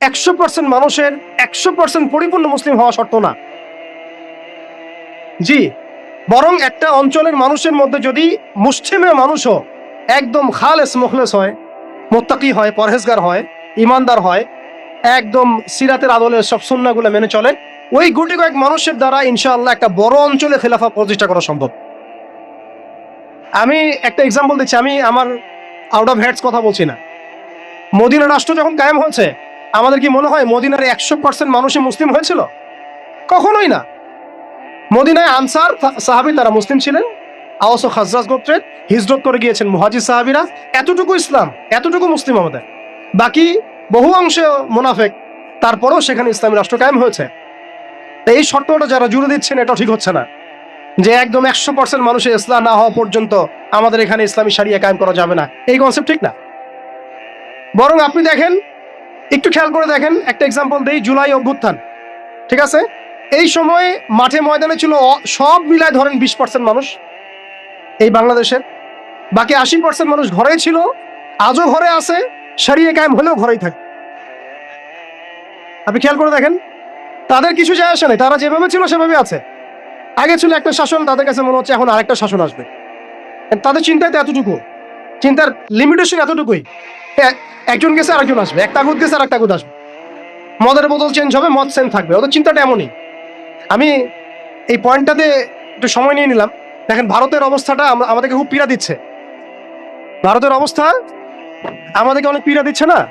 একশো পার্সেন্ট মানুষের একশো পার্সেন্ট পরিপূর্ণ মুসলিম হওয়া শর্ত না। জি, বরং একটা অঞ্চলের মানুষের মধ্যে যদি মুসলিমের মানুষও একদম খালেস মুখলেস হয়, মোত্তাকি হয়, পরহেজগার হয়, ইমানদার হয়, একদম সিরাতের আদলে সব সুন্নাগুলো মেনে চলে ওই গুটি কয়েক মানুষের দ্বারা ইনশাআল্লাহ একটা বড় অঞ্চলে খেলাফা প্রতিষ্ঠা করা সম্ভব। আমি একটা এক্সাম্পল দিচ্ছি, আমি আমার আউট অফ হেডস কথা বলছি না। মদিনা রাষ্ট্র যখন কায়েম হয়েছে আমাদের কি মনে হয় মদিনার একশো পার্সেন্ট মানুষই মুসলিম হয়েছিল? কখনোই না। মদিনায় আনসার সাহাবি তারা মুসলিম ছিলেন। আওস ও খাজরাজ গোত্রের হিজরত করে গিয়েছেন মুহাজির সাহাবিরা। এতটুকু ইসলাম, এতটুকু মুসলিম আমাদের। বাকি বহু অংশে মোনাফেক, তারপরেও সেখানে ইসলামী রাষ্ট্র কায়েম হয়েছে। এই শর্তটা যারা জুড়ে দিচ্ছেন, এটা ঠিক হচ্ছে না। যে একদম একশো পার্সেন্ট মানুষের ইসলাম না হওয়া পর্যন্ত আমাদের এখানে ইসলামী সারিয়া কায়েম করা যাবে না। এই কনসেপ্ট ঠিক না। বরং আপনি দেখেন একটু খেয়াল করে দেখেন, একটা এক্সাম্পল দেই, জুলাই অভ্যুত্থান, ঠিক আছে? এই সময়ে মাঠে ময়দানে ছিল সব মিলায় ধরেন বিশ পার্সেন্ট মানুষ, এই বাংলাদেশের। বাকি আশি পার্সেন্ট মানুষ ঘরেই ছিল, আজও ঘরে আছে, সারিয়ে কায়েম হলেও ঘরেই থাকে। আপনি খেয়াল করে দেখেন, তাদের কিছু যায় আসে নাই, তারা যেভাবে ছিল সেভাবে আছে। আগে ছিল একটা শাসন, তাদের কাছে মনে হচ্ছে এখন আরেকটা শাসন আসবে। তাদের চিন্তায় তো এতটুকু। চিন্তার লিমিটেশন এতটুকুই। এক- একজন গেছে, আরেকজন আসবে। একটা আগুদ গেছে আর একটা আসবে। মদের বোতল চেঞ্জ হবে, মদ সেম থাকবে। ওদের চিন্তাটা এমনই। আমি এই পয়েন্টটাতে একটু সময় নিয়ে নিলাম। দেখেন, ভারতের অবস্থাটা আমাদেরকে খুব পীড়া দিচ্ছে। ভারতের অবস্থা আমাদেরকে অনেক পীড়া দিচ্ছে না?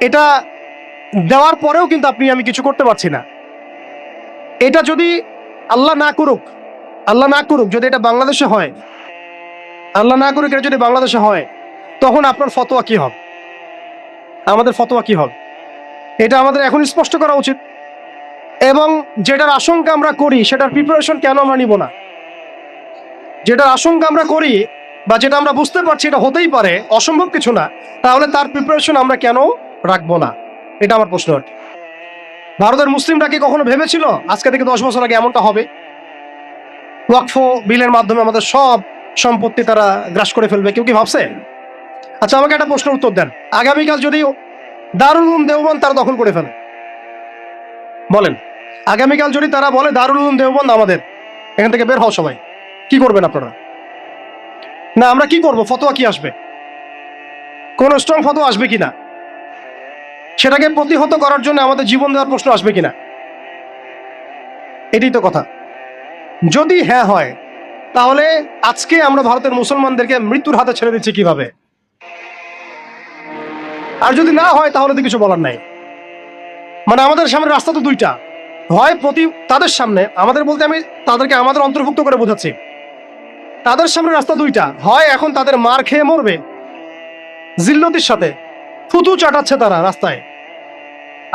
এটা দেওয়ার পরেও কিন্তু আপনি, আমি কিছু করতে পারছি না। এটা যদি আল্লাহ না করুক, আল্লাহ না করুক, যদি এটা বাংলাদেশে হয় আল্লাহ না করুক যদি বাংলাদেশে হয়, তখন আপনার ফতোয়া কি হবে? আমাদের ফতোয়া কি হবে? এটা আমাদের এখন স্পষ্ট করা উচিত। এবং যেটার আশঙ্কা আমরা করি, সেটার প্রিপারেশন কেন আমরা নিব না? যেটার আশঙ্কা আমরা করি, বা যেটা আমরা বুঝতে পারছি এটা হতেই পারে, অসম্ভব কিছু না, তাহলে তার প্রিপারেশন আমরা কেন রাখব না? এটা আমার প্রশ্ন। ভারতের মুসলিমরা কি কখনো ভেবেছিল, আজকে থেকে দশ বছর আগে এমনটা হবে? ওয়াকফ বিলের মাধ্যমে আমাদের সব সম্পত্তি তারা গ্রাস করে ফেলবে, কেউ কি ভাবছে? আচ্ছা আমাকে একটা প্রশ্নের উত্তর দেন। আগামীকাল যদি দারুল উলুম দেওবন্দ তারা দখল করে ফেলে। বলেন, আগামীকাল যদি তারা বলে দারুল উলুম দেওবন্দ আমাদের, এখান থেকে বের হও সবাই। কি করবেন আপনারা? না, আমরা কি করব? ফতোয়া কি আসবে? কোন স্ট্রং ফতোয়া আসবে কিনা? সেটাকে প্রতিহত করার জন্য আমাদের জীবন দেওয়ার প্রশ্ন আসবে কিনা? এটাই তো কথা। যদি হ্যাঁ হয় তাহলে আজকে আমরা ভারতের মুসলমানদেরকে মৃত্যুর হাতে ছেড়ে দিচ্ছি কীভাবে? আর যদি না হয়, তাহলে তো কিছু বলার নাই। মানে আমাদের সামনে রাস্তা তো দুইটা। হয় প্রতি তাদের সামনে, আমাদের বলতে আমি তাদেরকে আমাদের অন্তর্ভুক্ত করে বোঝাচ্ছি। তাদের সামনে রাস্তা দুইটা। হয় এখন তাদের মার খেয়ে মরবে, জিল্লতির সাথে থুতু চাটাচ্ছে তারা রাস্তায়।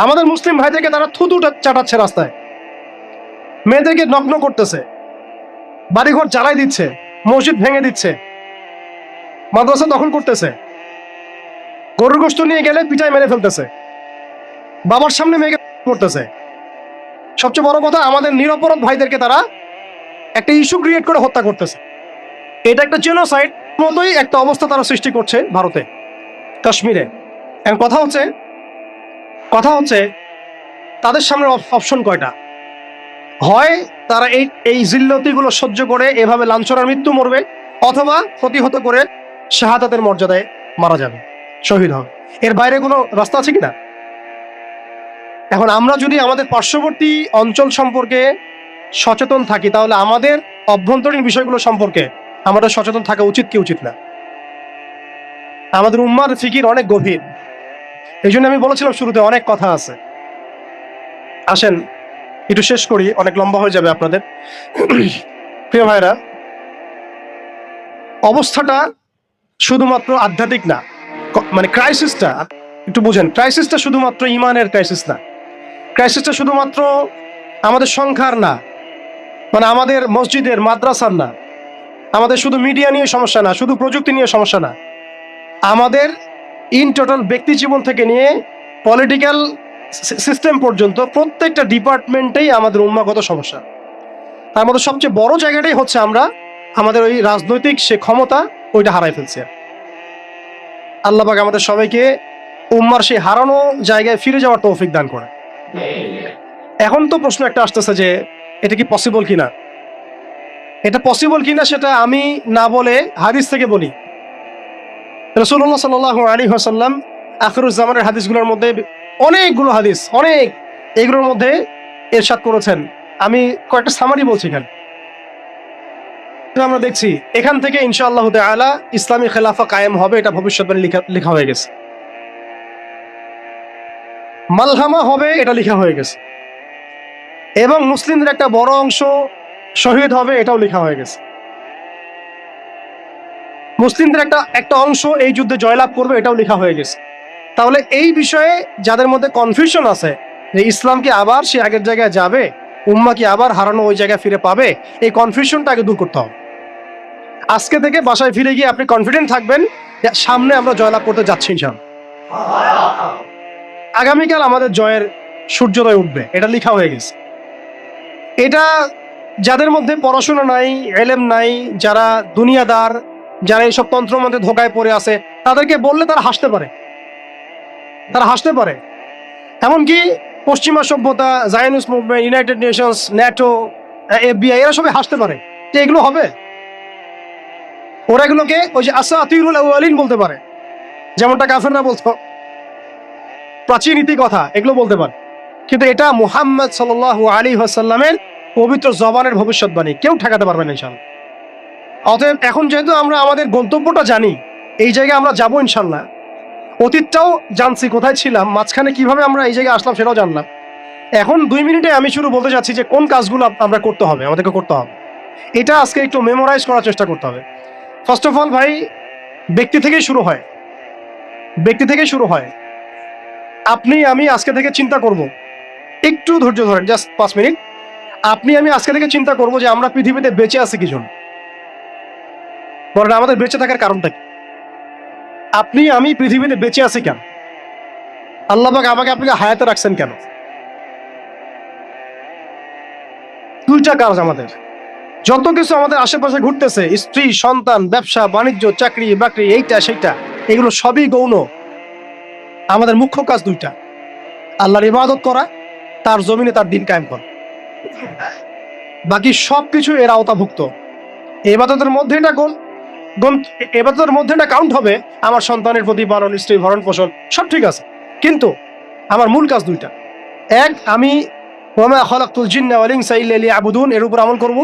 আমাদের মুসলিম ভাইদেরকে তারা থুতু চাটাচ্ছে রাস্তায়। মেয়েদেরকে নগ্ন করতেছে। বাড়িঘর জ্বালাই দিচ্ছে, মসজিদ ভেঙে দিচ্ছে। মাদ্রাসা দখল করতেছে। গরুর গোস্ত নিয়ে গেলে পিঠায় মেরে ফেলতেছে। বাবার সামনে মেয়েকে করতেছে। সবচেয়ে বড় কথা, আমাদের নিরপরাধ ভাইদেরকে তারা একটা ইস্যু ক্রিয়েট করে হত্যা করতেছে। এটা একটা জেনোসাইড মতোই একটা অবস্থা তারা সৃষ্টি করছে ভারতে। কাশ্মীরে। এখন কথা হচ্ছে কথা হচ্ছে, তাদের সামনে অপশন কয়টা? হয় তারা এই এই জিল্লতিগুলো সহ্য করে এভাবে লাঞ্ছনার মৃত্যু মরবে অথবা প্রতিহত করে শাহাদাতের মর্যাদায় মারা যাবে, শহীদ হবে। এর বাইরে কোনো রাস্তা আছে কিনা? এখন আমরা যদি আমাদের পার্শ্ববর্তী অঞ্চল সম্পর্কে সচেতন থাকি, তাহলে আমাদের অভ্যন্তরীণ বিষয়গুলো সম্পর্কে আমাদের সচেতন থাকা উচিত কি উচিত না? আমাদের উম্মার ফিকির অনেক গভীর। এই আমি বলেছিলাম শুরুতে অনেক কথা আছে। আসেন একটু শেষ করি, অনেক লম্বা হয়ে যাবে আপনাদের। প্রিয় ভাইরা অবস্থাটা শুধুমাত্র আধ্যাত্মিক না মানে ক্রাইসিসটা, একটু বুঝেন, ক্রাইসিসটা শুধুমাত্র ইমানের ক্রাইসিস না। ক্রাইসিসটা শুধুমাত্র আমাদের সংখ্যার না মানে আমাদের মসজিদের, মাদ্রাসার না। আমাদের শুধু মিডিয়া নিয়ে সমস্যা না, শুধু প্রযুক্তি নিয়ে সমস্যা না। আমাদের ইন টোটাল ব্যক্তি জীবন থেকে নিয়ে পলিটিক্যাল সিস্টেম পর্যন্ত প্রত্যেকটা ডিপার্টমেন্টেই আমাদের উন্মাগত সমস্যা। তার মধ্যে সবচেয়ে বড় জায়গাটাই হচ্ছে আমরা, আমাদের ওই রাজনৈতিক সে ক্ষমতা, ওইটা হারাই ফেলছে। আল্লাহবাক আমাদের সবাইকে উম্মার সেই হারানো জায়গায় ফিরে যাওয়ার তৌফিক দান করে। এখন তো প্রশ্ন একটা আসতেছে যে, এটা কি পসিবল কিনা? এটা পসিবল কিনা সেটা আমি না বলে হাদিস থেকে বলি। রসুল্লাহ সাল আলী হাসাল্লাম আখরুজ্জামানের হাদিসগুলোর মধ্যে অনেকগুলো হাদিস, অনেক এগুলোর মধ্যে এরশাদ করেছেন। আমি কয়েকটা সামারি বলছি এখানে। আমরা দেখছি, এখান থেকে ইনশাআল্লাহ আলা ইসলামী খেলাফা কায়েম হবে, এটা ভবিষ্যৎবাণী লেখা হয়ে গেছে। মালহামা হবে, এটা লেখা হয়ে গেছে। এবং মুসলিমদের একটা বড় অংশ শহীদ হবে, এটাও লেখা হয়ে গেছে। মুসলিমদের একটা একটা অংশ এই যুদ্ধে জয়লাভ করবে, এটাও লেখা হয়ে গেছে। তাহলে এই বিষয়ে যাদের মধ্যে কনফিউশন আছে, যে ইসলাম কি আবার সে আগের জায়গায় যাবে, উম্মা কি আবার হারানো ওই জায়গায় ফিরে পাবে, এই কনফিউশনটা আগে দূর করতে হবে। আজকে থেকে বাসায় ফিরে গিয়ে আপনি কনফিডেন্ট থাকবেন সামনে আমরা জয়লাভ করতে যাচ্ছি ইনশাল্লাহ আগামীকাল আমাদের জয়ের সূর্যোদয় উঠবে, এটা লেখা হয়ে গেছে। এটা যাদের মধ্যে পড়াশোনা নাই, এলেম নাই, যারা দুনিয়াদার, যারা এইসব তন্ত্রের মধ্যে ধোকায় পড়ে আছে, তাদেরকে বললে তারা হাসতে পারে। তারা হাসতে পারে। এমনকি পশ্চিমা সভ্যতা Zionist movement United Nations NATO FBI এরা সবাই হাসতে পারে। যে এগুলো হবে? ওরা এগুলোকে ওই যে আসা আতিউল আলিন বলতে পারে। যেমনটা কাফেররা বলতো। প্রাচীন ইতি কথা, এগুলো বলতে পারে। কিন্তু এটা মুহাম্মদ সাল আলী হাসাল্লামের পবিত্র জবানের ভবিষ্যৎবাণী। কেউ ঠেকাতে পারবে না ইনশাল্লাহ অতএব এখন যেহেতু আমরা আমাদের গন্তব্যটা জানি, এই জায়গায় আমরা যাব ইনশাল্লাহ অতীতটাও জানছি, কোথায় ছিলাম, মাঝখানে কীভাবে আমরা এই জায়গায় আসলাম সেটাও জানলাম। এখন দুই মিনিটে আমি শুরু বলতে চাচ্ছি যে কোন কাজগুলো আমরা করতে হবে, আমাদেরকে করতে হবে। এটা আজকে একটু মেমোরাইজ করার চেষ্টা করতে হবে। ফার্স্ট অফ অল ভাই, ব্যক্তি থেকেই শুরু হয়। ব্যক্তি থেকেই শুরু হয়। আপনি, আমি আজকে থেকে চিন্তা করব। একটু ধৈর্য ধরেন জাস্ট পাঁচ মিনিট। আপনি, আমি আজকে থেকে চিন্তা করব যে আমরা পৃথিবীতে বেঁচে আছি কি জন্য? বলেন, আমাদের বেঁচে থাকার কারণটা কি? আপনি, আমি পৃথিবীতে বেঁচে আছি কেন? আল্লাহবাক আমাকে আপনাকে হায়াতে রাখছেন কেন? দুইটা কাজ আমাদের। যত কিছু আমাদের আশেপাশে ঘুরতেছে, স্ত্রী, সন্তান, ব্যবসা, বাণিজ্য, চাকরি, বাকরি, এইটা, সেইটা, এগুলো সবই গৌণ। আমাদের মুখ্য কাজ দুইটা। আল্লাহর ইবাদত করা, তার জমিনে তার দিন কায়েম করা। বাকি সব কিছু এর আওতাভুক্ত। এবাদতের মধ্যে এটা কোন এবাদতের মধ্যে এটা কাউন্ট হবে, আমার সন্তানের প্রতিপালন, স্ত্রী ভরণ পোষণ, সব ঠিক আছে। কিন্তু আমার মূল কাজ দুইটা। এক, আমি ওমা খলাকুল জিন্না ওয়ালিং আবুদুন এর উপর আমল করব।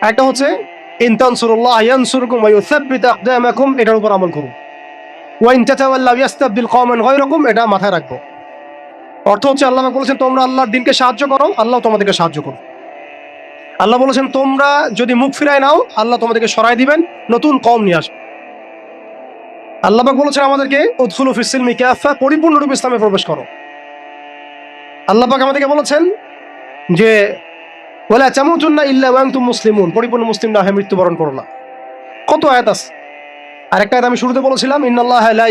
একটা হচ্ছে ইনতানসুরুল্লাহ ইয়ানসুরকুম ওয়া ইউসাব্বিত আকদামাকুম এটার উপর আমল করব। ওয়াইন তাতাওয়াল্লাউ ইয়াস্তাবদিল কওমান গায়রাকুম এটা মাথায় রাখব। অর্থ হচ্ছে, আল্লাহ বলেছেন, তোমরা আল্লাহর দিনকে সাহায্য করো, আল্লাহ তোমাদেরকে সাহায্য করো আল্লাহ বলেছেন, তোমরা যদি মুখ ফিরায় নাও, আল্লাহ তোমাদেরকে সরাই দিবেন, নতুন কম নিয়ে আসবে। আল্লাহবাক বলেছেন আমাদেরকে, উদখুলু ফিসিলমি কাফা পরিপূর্ণরূপে ইসলামে প্রবেশ করো। আল্লাহবাক আমাদেরকে বলেছেন যে, ওয়ালা চামুতুন্না ইল্লা আনতুম মুসলিমুন পরিপূর্ণ মুসলিম না হয়ে মৃত্যুবরণ করো না। কত আয়াত আছে? আরেকটা আয়াত আমি শুরুতে বলেছিলাম, ইন্নাল্লাহ লা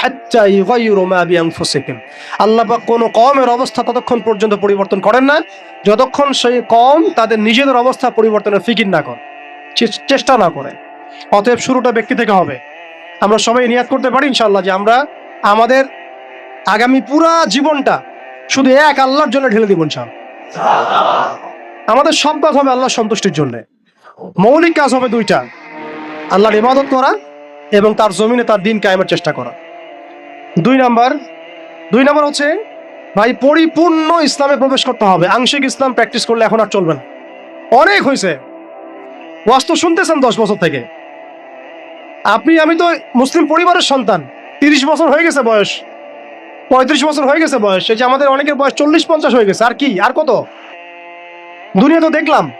হাত্তা ইউগাইয়িরু মা বিআনফুসিহিম আল্লাহ পাক কোনো কওমের অবস্থা ততক্ষণ পর্যন্ত পরিবর্তন করেন না। যতক্ষণ সেই কম তাদের নিজেদের অবস্থা পরিবর্তনের ফিকির না করে চেষ্টা না করে। অতএব শুরুটা ব্যক্তি থেকে হবে। আমরা সবাই নিয়াত করতে পারি ইনশাল্লাহ যে আমরা আমাদের আগামী পুরা জীবনটা শুধু এক আল্লাহর জন্য ঢেলে দিব ইনশাল্লাহ আমাদের সব কাজ হবে আল্লাহর সন্তুষ্টির জন্য। মৌলিক কাজ হবে দুইটা। আল্লাহর ইবাদত করা এবং তার জমিনে তার দিন কায়েমের চেষ্টা করা। দুই নাম্বার দুই নাম্বার হচ্ছে, ভাই পরিপূর্ণ ইসলামে প্রবেশ করতে হবে। আংশিক ইসলাম প্র্যাকটিস করলে এখন আর চলবে না। অনেক হয়েছে। ওয়াস্তু শুনতেছেন দশ বছর থেকে। আপনি, আমি তো মুসলিম পরিবারের সন্তান। তিরিশ বছর হয়ে গেছে বয়স। পঁয়ত্রিশ বছর হয়ে গেছে বয়স। এই যে আমাদের অনেকের বয়স চল্লিশ পঞ্চাশ হয়ে গেছে। আর কি? আর কত? দুনিয়া তো দেখলাম।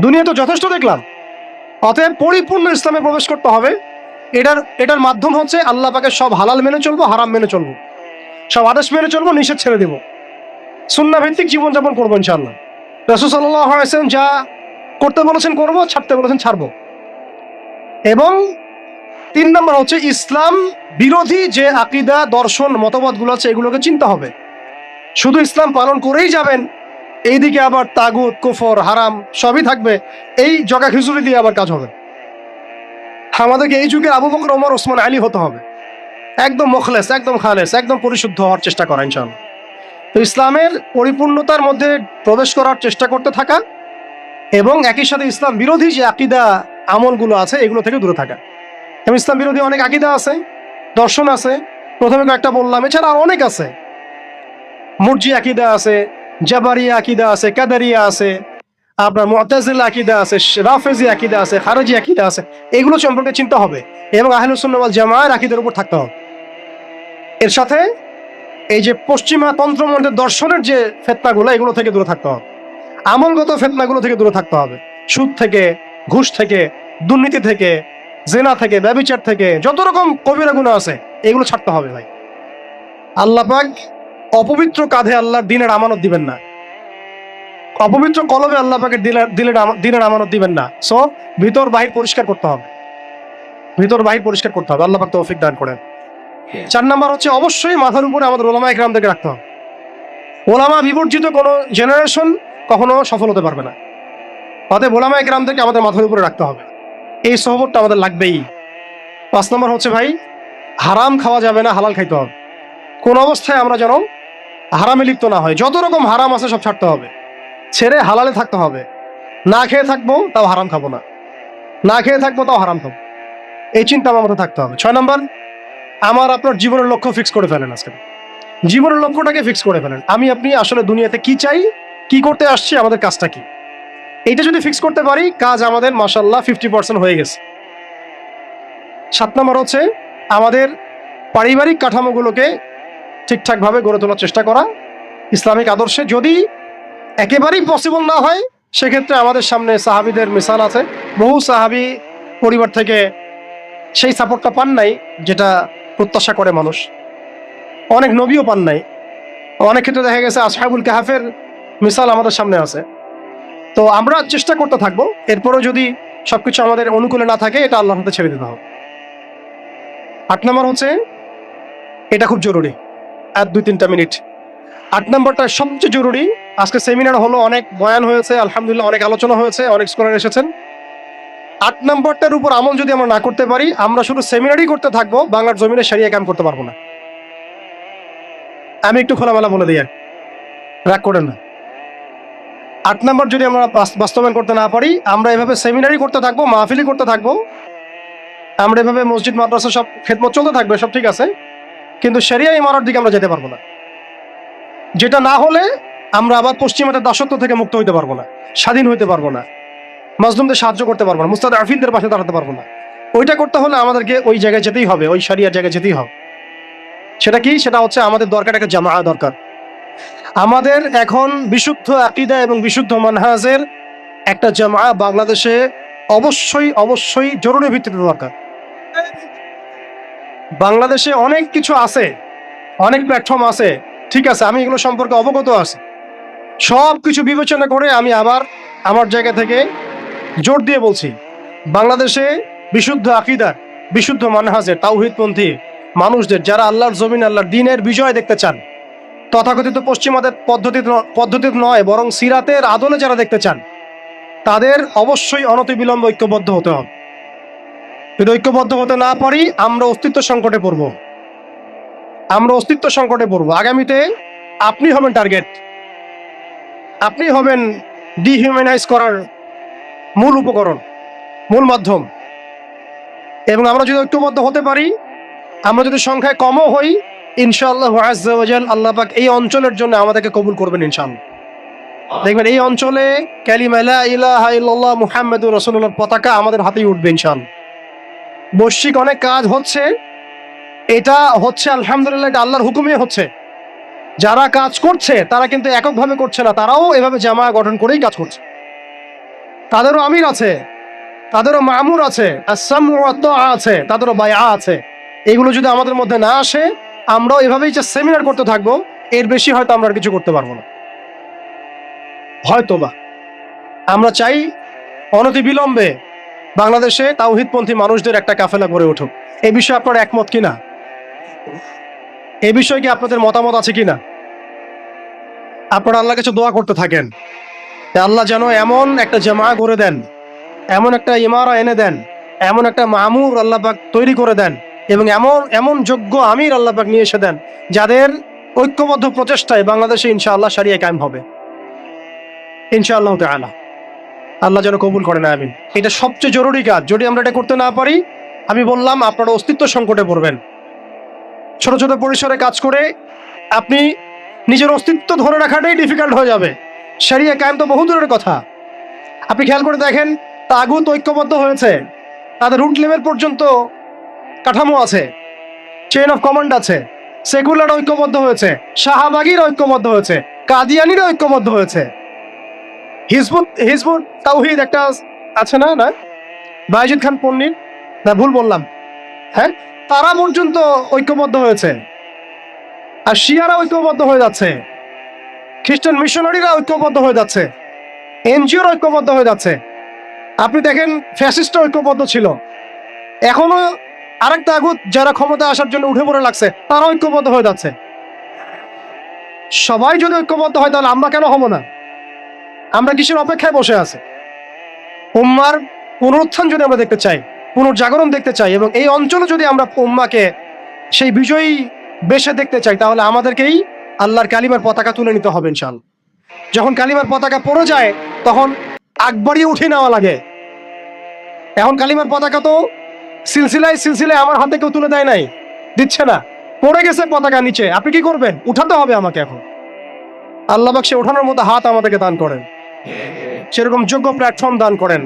দুনিয়া তো যথেষ্ট দেখলাম। অতএব পরিপূর্ণ ইসলামে প্রবেশ করতে হবে। এটার এটার মাধ্যম হচ্ছে আল্লাহ পাকে সব হালাল মেনে চলবো, হারাম মেনে চলবো। সব আদেশ মেনে চলবো, নিষেধ ছেড়ে দেবো। সুন্না ভিত্তিক জীবনযাপন করব ইনশাল্লাহ রসুল সাল্লাম যা করতে বলেছেন করব, ছাড়তে বলেছেন ছাড়বো। এবং তিন নম্বর হচ্ছে ইসলাম বিরোধী যে আকিদা, দর্শন, মতবাদগুলো আছে, এগুলোকে চিন্তা হবে। শুধু ইসলাম পালন করেই যাবেন, এইদিকে আবার তাগুত, কুফর, হারাম সবই থাকবে, এই জগা খিচুড়ি দিয়ে আবার কাজ হবে। আমাদেরকে এই যুগে আবু বকর, ওমর, ওসমান, আলী হতে হবে। একদম মখলেস, একদম খালেস, একদম পরিশুদ্ধ হওয়ার চেষ্টা করা ইনশাল্লাহ তো ইসলামের পরিপূর্ণতার মধ্যে প্রবেশ করার চেষ্টা করতে থাকা এবং একই সাথে ইসলাম বিরোধী যে আকিদা, আমলগুলো আছে, এগুলো থেকে দূরে থাকা। এবং ইসলাম বিরোধী অনেক আকিদা আছে, দর্শন আছে, প্রথমে কয়েকটা বললাম, এছাড়া আর অনেক আছে। মুরজি আকিদা আছে, জাবারিয়া আকিদা আছে, কাদারিয়া আছে আপনার মুতাজিল আকিদা আছে, রাফেজি আকিদা আছে, খারজি আকিদা আছে, এগুলো সম্পর্কে চিন্তা হবে এবং আহলুসুন্নওয়াল জামায়ের আকিদের উপর থাকতে হবে। এর সাথে এই যে পশ্চিমা তন্ত্রমন্ত্রের দর্শনের যে ফেতনাগুলো, এগুলো থেকে দূরে থাকতে হবে। আমলগত ফেতনাগুলো থেকে দূরে থাকতে হবে। সুদ থেকে, ঘুষ থেকে, দুর্নীতি থেকে, জেনা থেকে, ব্যবিচার থেকে, যত রকম কবিরা গুণ আছে, এগুলো ছাড়তে হবে ভাই। আল্লাহ অপবিত্র কাঁধে আল্লাহর দিনের আমানত দিবেন না। অপবিত্র কলমে আল্লাহ দিলের দিলের দিনের আমানত দিবেন না। সো ভিতর বাহির পরিষ্কার করতে হবে। ভিতর বাহির পরিষ্কার করতে হবে। আল্লাহ পাক তৌফিক দান করেন। চার নাম্বার হচ্ছে অবশ্যই মাথার উপরে আমাদের ওলামা একরামদেরকে রাখতে হবে। ওলামা বিবর্জিত কোনো জেনারেশন কখনো সফল হতে পারবে না। অতএব ওলামা একরামদেরকে আমাদের মাথার উপরে রাখতে হবে। এই সহবতটা আমাদের লাগবেই। পাঁচ নম্বর হচ্ছে ভাই হারাম খাওয়া যাবে না হালাল খাইতে হবে। কোন অবস্থায় আমরা যেন হারামে লিপ্ত না হয় যত রকম হারাম আছে সব ছাড়তে হবে। ছেড়ে হালালে থাকতে হবে। না খেয়ে থাকব, তাও হারাম খাব না। না খেয়ে থাকব, তাও হারাম খাব। এই চিন্তা আমার মাথায় থাকতে হবে। ছয় নম্বর, আমার আপনার জীবনের লক্ষ্য ফিক্স করে ফেলেন আজকে। জীবনের লক্ষ্যটাকে ফিক্স করে ফেলেন। আমি, আপনি আসলে দুনিয়াতে কি চাই, কি করতে আসছি, আমাদের কাজটা কি? এইটা যদি ফিক্স করতে পারি, কাজ আমাদের মাসাল্লাহ ফিফটি পার্সেন্ট হয়ে গেছে। সাত নম্বর হচ্ছে, আমাদের পারিবারিক কাঠামোগুলোকে ঠিকঠাকভাবে গড়ে তোলার চেষ্টা করা, ইসলামিক আদর্শে যদি একেবারেই পসিবল না হয়, সেক্ষেত্রে আমাদের সামনে সাহাবিদের মিসাল আছে। বহু সাহাবি পরিবার থেকে সেই সাপোর্টটা পান নাই, যেটা প্রত্যাশা করে মানুষ। অনেক নবীও পান নাই। অনেক ক্ষেত্রে দেখা গেছে আসহাবুল কাহাফের মিসাল আমাদের সামনে আছে। তো আমরা চেষ্টা করতে থাকব। এরপরেও যদি সবকিছু আমাদের অনুকূলে না থাকে, এটা আল্লাহর হাতে ছেড়ে দিতে হবে। আট নম্বর হচ্ছে, এটা খুব জরুরি। আর দুই তিনটা মিনিট আট নম্বরটা সবচেয়ে জরুরি। আজকে সেমিনার হলো, অনেক বয়ান হয়েছে, আলহামদুলিল্লাহ অনেক আলোচনা হয়েছে, অনেক স্কলার এসেছেন। আট নম্বরটার উপর আমল যদি আমরা না করতে পারি, আমরা শুধু সেমিনারই করতে থাকব, বাংলার জমিনে সারিয়ে কাম করতে পারব না। আমি একটু খোলামেলা বলে দিই রাগ করেন না। আট নম্বর যদি আমরা বাস্তবায়ন করতে না পারি, আমরা এভাবে সেমিনারই করতে থাকব মাহফিলি করতে থাকব। আমরা এভাবে মসজিদ, মাদ্রাসা সব খেদমত চলতে থাকবে, সব ঠিক আছে। কিন্তু সেরিয়া ইমারত দিকে আমরা যেতে পারব না। যেটা না হলে আমরা আবার পশ্চিমাদের দাসত্ব থেকে মুক্ত হইতে পারব না, স্বাধীন হইতে পারব না, মাজলুমদের সাহায্য করতে পারব না মুস্তাদ আফিনদের পাশে দাঁড়াতে পারব না। ওইটা করতে হলে আমাদেরকে ওই জায়গায় যেতেই হবে, ওই সারিয়ার জায়গায় যেতেই হবে। সেটা কি? সেটা হচ্ছে আমাদের দরকার, একটা জামা দরকার। আমাদের এখন বিশুদ্ধ আকিদা এবং বিশুদ্ধ মানহাজের একটা জামা বাংলাদেশে অবশ্যই অবশ্যই জরুরি ভিত্তিতে দরকার। বাংলাদেশে অনেক কিছু আছে, অনেক প্ল্যাটফর্ম আছে ঠিক আছে, আমি এগুলো সম্পর্কে অবগত আছি। সব কিছু বিবেচনা করে আমি আবার আমার জায়গা থেকে জোর দিয়ে বলছি, বাংলাদেশে বিশুদ্ধ আকিদার বিশুদ্ধ মানহাজের, তাওহিদপন্থী মানুষদের, যারা আল্লাহর জমিন, আল্লাহর দিনের বিজয় দেখতে চান, তথাকথিত পশ্চিমাদের পদ্ধতি পদ্ধতিতে নয়, বরং সিরাতের আদলে যারা দেখতে চান, তাদের অবশ্যই অনতিবিলম্ব ঐক্যবদ্ধ হতে হবে। যদি ঐক্যবদ্ধ হতে না পারি, আমরা অস্তিত্ব সংকটে পড়ব। আমরা অস্তিত্ব সংকটে পড়ব। আগামীতে আপনি হবেন টার্গেট আপনি হবেন ডিহিউম্যানাইজ করার মূল উপকরণ, মূল মাধ্যম। এবং আমরা যদি ঐক্যবদ্ধ হতে পারি, আমরা যদি সংখ্যায় কমও হই, ইনশাআল্লাহ আজ্জাওয়াজাল আল্লাহ পাক এই অঞ্চলের জন্য আমাদেরকে কবুল করবেন ইনশাআল্লাহ। দেখবেন এই অঞ্চলে কালিমা লা ইলাহা ইল্লাল্লাহ মুহাম্মাদুর রাসূলুল্লাহর পতাকা আমাদের হাতেই উঠবে ইনশাআল্লাহ। বৈশ্বিক অনেক কাজ হচ্ছে এটা হচ্ছে, আলহামদুলিল্লাহ, এটা আল্লাহর হুকুমে হচ্ছে। যারা কাজ করছে, তারা কিন্তু এককভাবে করছে না। তারাও এভাবে জামা গঠন করেই কাজ করছে। তাদেরও আমির আছে, তাদেরও মামুর আছে আছে, তাদেরও বায়া আছে। এগুলো যদি আমাদের মধ্যে না আসে, আমরাও এভাবেই যে সেমিনার করতে থাকব। এর বেশি হয়তো আমরা কিছু করতে পারব না। হয়তো বা আমরা চাই অনতি বিলম্বে বাংলাদেশে তাওহিদপন্থী মানুষদের একটা কাফেলা গড়ে উঠুক। এ বিষয়ে আপনার একমত কিনা? এই বিষয়ে কি আপনাদের মতামত আছে কিনা? আপনারা আল্লাহ কাছে দোয়া করতে থাকেন। আল্লাহ যেন এমন একটা জামা করে দেন, এমন একটা ইমারা এনে দেন, এমন একটা মামুর আল্লাপাক তৈরি করে দেন এবং এমন এমন যোগ্য আমির আল্লাপাক নিয়ে এসে দেন যাদের ঐক্যবদ্ধ প্রচেষ্টায় বাংলাদেশে ইনশাআল্লাহ সারিয়া কায়েম হবে। ইনশাআল্লাহ তাআলা। আল্লাহ যেন কবুল করেন, আমিন। এটা সবচেয়ে জরুরি কাজ। যদি আমরা এটা করতে না পারি, আমি বললাম আপনারা অস্তিত্ব সংকটে পড়বেন। ছোট ছোট পরিসরে কাজ করে আপনি নিজের অস্তিত্ব ধরে রাখাটাই ডিফিকাল্ট হয়ে যাবে। সারিয়া কায়েম তো বহু দূরের কথা। আপনি খেয়াল করে দেখেন, তাগুত ঐক্যবদ্ধ হয়েছে। তাদের রুট লেভেল পর্যন্ত কাঠামো আছে। চেইন অফ কমান্ড আছে। সেকুলার ঐক্যবদ্ধ হয়েছে। শাহবাগির ঐক্যবদ্ধ হয়েছে। কাদিয়ানির ঐক্যবদ্ধ হয়েছে। হিজবুত হিজবুত তাওহিদ একটা আছে না না? বাইজিদ খান পন্ডিত না, ভুল বললাম। হ্যাঁ? তারা পর্যন্ত ঐক্যবদ্ধ হয়েছে। আর শিয়ারা ঐক্যবদ্ধ হয়ে যাচ্ছে। খ্রিস্টান মিশনারিরা ঐক্যবদ্ধ হয়ে যাচ্ছে। এনজিওর ঐক্যবদ্ধ হয়ে যাচ্ছে। আপনি দেখেন ফ্যাসিস্ট ঐক্যবদ্ধ ছিল। এখনও আরেকটা আগুত যারা ক্ষমতা আসার জন্য উঠে পড়ে লাগছে, তারা ঐক্যবদ্ধ হয়ে যাচ্ছে। সবাই যদি ঐক্যবদ্ধ হয়, তাহলে আমরা কেন হব না? আমরা কিসের অপেক্ষায় বসে আছি? উম্মার পুনরুত্থান যদি আমরা দেখতে চাই পুনর্জাগরণ দেখতে চাই এবং এই অঞ্চলে যদি আমরা উম্মাকে সেই বিজয়ী বেশে দেখতে চাই, তাহলে আমাদেরকেই আল্লাহর কালিমার পতাকা তুলে নিতে হবে ইনশাল যখন কালিমার পতাকা পড়ে যায়, তখন আকবরই উঠে নেওয়া লাগে। এখন কালিমার পতাকা তো সিলসিলায় সিলসিলায় আমার হাতে কেউ তুলে দেয় নাই, দিচ্ছে না। পড়ে গেছে পতাকা নিচে, আপনি কি করবেন? উঠাতে হবে আমাকে এখন। আল্লাহ বাক্সে ওঠানোর মতো হাত আমাদেরকে দান করেন। সেরকম যোগ্য প্ল্যাটফর্ম দান করেন,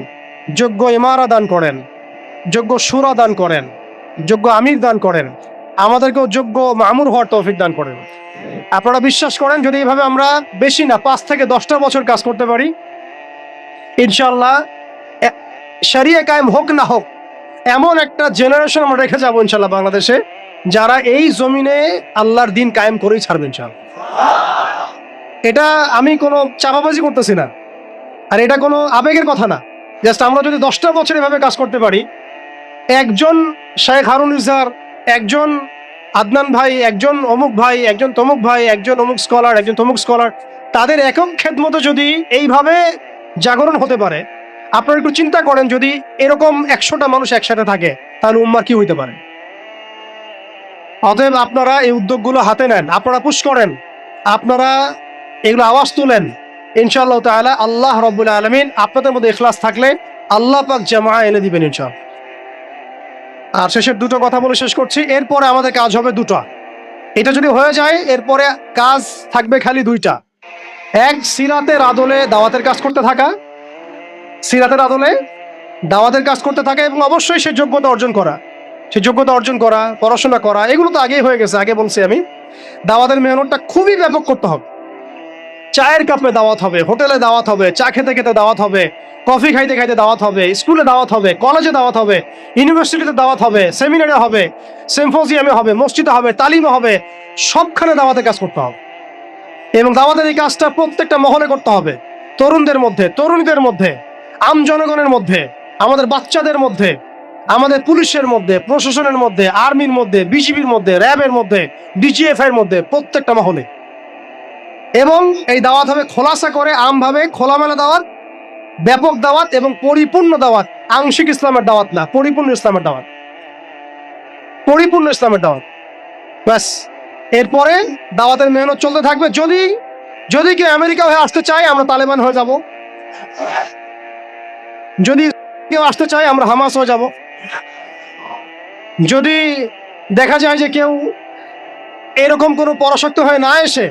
যোগ্য ইমারা দান করেন। যোগ্য সুরা দান করেন, যোগ্য আমির দান করেন, আমাদেরকেও যোগ্য মামুর হওয়ার তৌফিক দান করেন। আপনারা বিশ্বাস করেন, যদি এইভাবে আমরা বেশি না, পাঁচ থেকে দশটা বছর কাজ করতে পারি ইনশাল্লাহ শরিয়া কায়েম হোক না হোক, এমন একটা জেনারেশন আমরা রেখে যাব ইনশাল্লাহ বাংলাদেশে, যারা এই জমিনে আল্লাহর দিন কায়েম করেই ছাড়বেন ইনশাল্লাহ এটা আমি কোনো চাপাবাজি করতেছি না, আর এটা কোনো আবেগের কথা না জাস্ট আমরা যদি দশটা বছর এভাবে কাজ করতে পারি একজন শেখ হারুন ইজার, একজন আদনান ভাই, একজন অমুক ভাই, একজন তমুক ভাই, একজন অমুক স্কলার একজন তমুক স্কলার তাদের একক খেদমতো যদি এইভাবে জাগরণ হতে পারে, আপনারা একটু চিন্তা করেন যদি এরকম একশোটা মানুষ একসাথে থাকে, তাহলে উম্মার কি হইতে পারে? অতএব আপনারা এই উদ্যোগগুলো হাতে নেন, আপনারা পুশ করেন, আপনারা এগুলো আওয়াজ তুলেন, ইনশাআল্লাহ তাআলা আল্লাহ রব্বুল আলমিন আপনাদের মধ্যে এখলাস থাকলে আল্লাহ পাক জামা এনে দিবেন ইনশাআল্লাহ। আর শেষের দুটো কথা বলে শেষ করছি। এরপরে আমাদের কাজ হবে দুটো। এটা যদি হয়ে যায়, এরপরে কাজ থাকবে খালি দুইটা। এক, সিরাতের আদলে দাওয়াতের কাজ করতে থাকা। সিরাতের আদলে দাওয়াতের কাজ করতে থাকা এবং অবশ্যই সে যোগ্যতা অর্জন করা। সে যোগ্যতা অর্জন করা, পড়াশোনা করা, এগুলো তো আগেই হয়ে গেছে, আগে বলছি আমি। দাওয়াতের মেহনতটা খুবই ব্যাপক করতে হবে। চায়ের কাপে দাওয়াত হবে, হোটেলে দাওয়াত হবে, চা খেতে খেতে দাওয়াত হবে। কফি খাইতে খাইতে দাওয়াত হবে, স্কুলে দাওয়াত হবে, কলেজে দাওয়াত হবে, ইউনিভার্সিটিতে দাওয়াত হবে, সেমিনারে হবে, সিম্পোজিয়ামে হবে, মসজিদে হবে, তালিমে হবে, সবখানে দাওয়াতে কাজ করতে হবে। এবং দাওয়াতের এই কাজটা প্রত্যেকটা মহলে করতে হবে। তরুণদের মধ্যে, তরুণীদের মধ্যে, আম জনগণের মধ্যে, আমাদের বাচ্চাদের মধ্যে, আমাদের পুলিশের মধ্যে, প্রশাসনের মধ্যে, আর্মির মধ্যে, বিজিবির মধ্যে, র্যাবের মধ্যে ডিজিএফ এর মধ্যে, প্রত্যেকটা মহলে। এবং এই দাওয়াত হবে খোলাসা করে, আমভাবে খোলামেলা দাওয়াত ব্যাপক দাওয়াত এবং পরিপূর্ণ দাওয়াত, আংশিক ইসলামের দাওয়াত না, পরিপূর্ণ ইসলামের দাওয়াত। পরিপূর্ণ ইসলামের দাওয়াত। ব্যাস। এরপরে দাওয়াতের মেহনত চলতে থাকবে। যদি যদি কেউ আমেরিকা হয়ে আসতে চায়, আমরা তালেবান হয়ে যাব। যদি কেউ আসতে চায়, আমরা হামাস হয়ে যাব। যদি দেখা যায় যে কেউ এরকম কোনো পরাশক্ত হয়ে না এসে,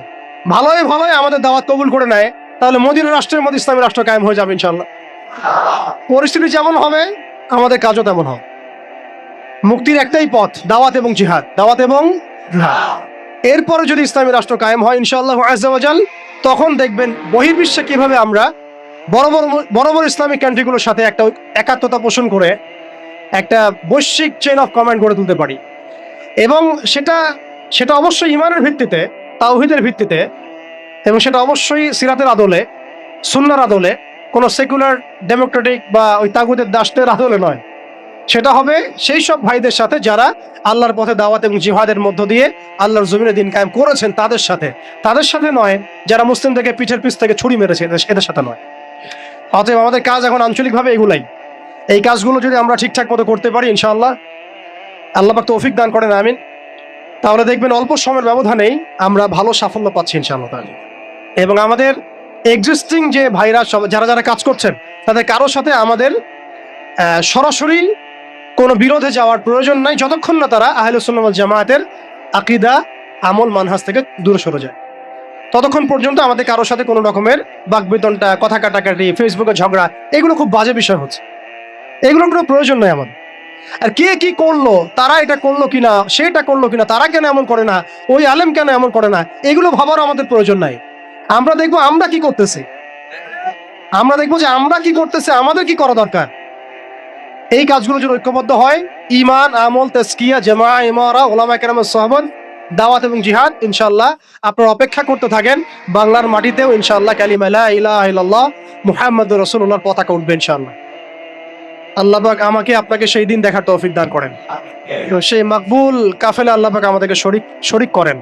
ভালোই ভালোই আমাদের দাওয়াত কবুল করে নেয় তাহলে মদিনা রাষ্ট্রের মধ্যে ইসলামী রাষ্ট্র কায়েম হয়ে যাবে ইনশাল্লাহ পরিস্থিতি যেমন হবে, আমাদের কাজও তেমন হবে। মুক্তির একটাই পথ, দাওয়াত এবং জিহাদ। দাওয়াত এবং। এরপরে যদি ইসলামী রাষ্ট্র কায়েম হয় ইনশাআল্লাহ আজাল তখন দেখবেন বহির্বিশ্বে কীভাবে আমরা বড় বড় বড় বড় ইসলামিক কান্ট্রিগুলোর সাথে একটা একাত্মতা পোষণ করে একটা বৈশ্বিক চেন অফ কমান্ড গড়ে তুলতে পারি। এবং সেটা সেটা অবশ্যই ইমানের ভিত্তিতে, তাওহিদের ভিত্তিতে এবং সেটা অবশ্যই সিরাতের আদলে, সুন্নার আদলে, কোনো সেকুলার, ডেমোক্রেটিক বা ওই তাগুদের দাসদের আদলে নয়। সেটা হবে সেই সব ভাইদের সাথে যারা আল্লাহর পথে দাওয়াত এবং জিহাদের মধ্য দিয়ে আল্লাহর জমিনে দিন কায়েম করেছেন তাদের সাথে। তাদের সাথে নয়, যারা মুসলিম থেকে পিঠের পিছ থেকে ছুরি মেরেছে এদের- সাথে নয়। অতএব আমাদের কাজ এখন আঞ্চলিকভাবে এগুলাই। এই কাজগুলো যদি আমরা ঠিকঠাক মতো করতে পারি, ইনশাআল্লাহ, আল্লাহ পাক তৌফিক দান করেন, আমিন। তাহলে দেখবেন অল্প সময়ের ব্যবধানেই আমরা ভালো সাফল্য পাচ্ছি, ইনশাআল্লাহ তাআলা। এবং আমাদের এক্সিস্টিং যে ভাইরা যারা যারা কাজ করছেন, তাদের কারোর সাথে আমাদের সরাসরি কোনো বিরোধে যাওয়ার প্রয়োজন নাই, যতক্ষণ না তারা আহলুসুল্লাহ জামায়াতের আকিদা, আমল, মানহাজ থেকে দূরে সরে যায়। ততক্ষণ পর্যন্ত আমাদের কারোর সাথে কোনো রকমের বাকবিতনটা কথা কাটাকাটি ফেসবুকে ঝগড়া, এগুলো খুব বাজে বিষয় হচ্ছে। এগুলোর কোনো প্রয়োজন নাই আমাদের। আর কে কি করল, তারা এটা করল কিনা, সেটা করল কিনা, তারা কেন এমন করে না, ওই আলেম কেন এমন করে না, এগুলো ভাবার আমাদের প্রয়োজন নাই। আমরা দেখব আমরা কি করতেছি। আমরা দেখব যে আমরা কি করতেছি, আমাদের কি করা দরকার। এই কাজগুলো যদি ঐক্যবদ্ধ হয়। ইমান আমল তেস্কিয়া জামা ইমারা ওলামা কেরামের সহবত দাওয়াত এবং জিহাদ। ইনশাল্লাহ আপনারা অপেক্ষা করতে থাকেন। বাংলার মাটিতেও ইনশাল্লাহ কালিমা লা ইলাহা মুহাম্মদ রসুল্লাহর পতাকা উঠবে ইনশাল্লাহ আল্লাহবাক আমাকে আপনাকে সেই দিন দেখার তৌফিক দান করেন। সেই মাকবুল কাফেলা আল্লাহ পাক আমাদেরকে শরিক শরিক করেন।